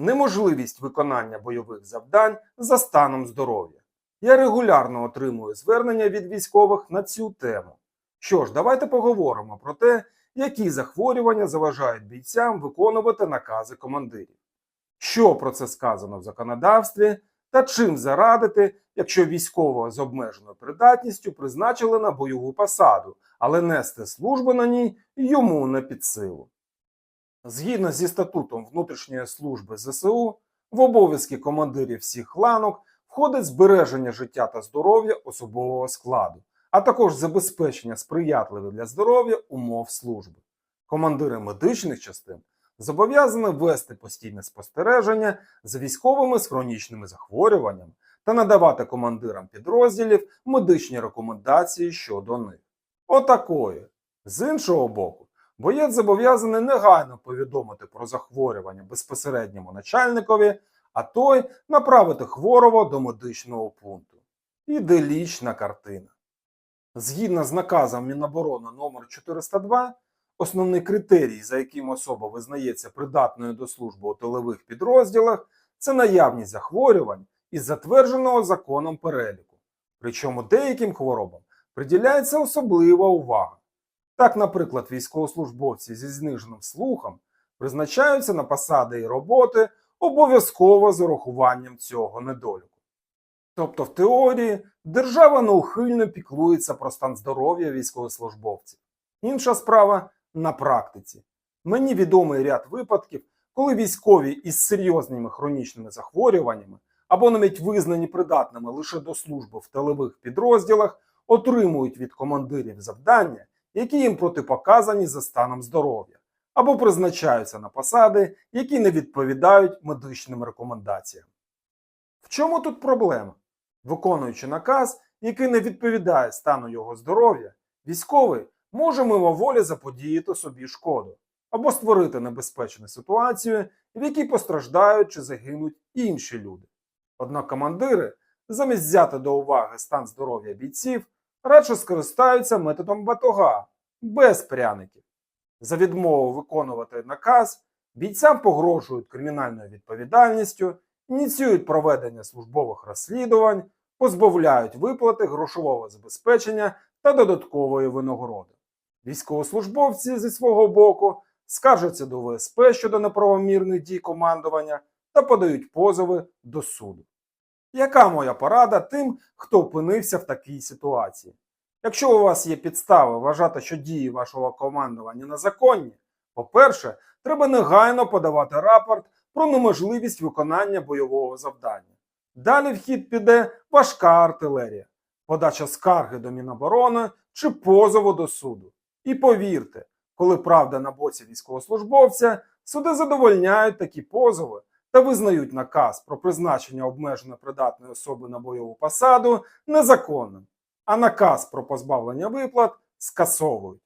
неможливість виконання бойових завдань за станом здоров'я. Я регулярно отримую звернення від військових на цю тему. Що ж, давайте поговоримо про те, які захворювання заважають бійцям виконувати накази командирів. Що про це сказано в законодавстві та чим зарадити, якщо військового з обмеженою придатністю призначили на бойову посаду, але нести службу на ній йому не під силу. Згідно зі статутом внутрішньої служби ЗСУ, в обов'язки командирів всіх ланок входить збереження життя та здоров'я особового складу, а також забезпечення сприятливих для здоров'я умов служби. Командири медичних частин зобов'язані вести постійне спостереження за військовими з хронічними захворюваннями та надавати командирам підрозділів медичні рекомендації щодо них. Отакої. З іншого боку, боєць зобов'язаний негайно повідомити про захворювання безпосередньому начальникові, а той направити хворого до медичного пункту. Іделічна картина. Згідно з наказом Міноборони номер 402, основний критерій, за яким особа визнається придатною до служби у тилових підрозділах, це наявність захворювань із затвердженого законом переліку. Причому деяким хворобам приділяється особлива увага. Так, наприклад, військовослужбовці зі зниженим слухом призначаються на посади і роботи обов'язково з урахуванням цього недоліку. Тобто, в теорії держава неухильно піклується про стан здоров'я військовослужбовців. Інша справа на практиці. Мені відомий ряд випадків, коли військові із серйозними хронічними захворюваннями або навіть визнані придатними лише до служби в тилових підрозділах, отримують від командирів завдання, які їм протипоказані за станом здоров'я, або призначаються на посади, які не відповідають медичним рекомендаціям. В чому тут проблема? Виконуючи наказ, який не відповідає стану його здоров'я, військовий може мимоволі заподіяти собі шкоду або створити небезпечну ситуацію, в якій постраждають чи загинуть інші люди. Однак командири, замість взяти до уваги стан здоров'я бійців, радше скористаються методом батога без пряників. За відмову виконувати наказ бійцям погрожують кримінальною відповідальністю, ініціюють проведення службових розслідувань, позбавляють виплати грошового забезпечення та додаткової винагороди. Військовослужбовці зі свого боку скаржаться до ВСП щодо неправомірних дій командування та подають позови до суду. Яка моя порада тим, хто опинився в такій ситуації? Якщо у вас є підстави вважати, що дії вашого командування незаконні, по-перше, треба негайно подавати рапорт про неможливість виконання бойового завдання. Далі в хід піде важка артилерія, подача скарги до Міноборони чи позову до суду. І повірте, коли правда на боці військовослужбовця, суди задовольняють такі позови та визнають наказ про призначення обмежено придатної особи на бойову посаду незаконним, а наказ про позбавлення виплат скасовують.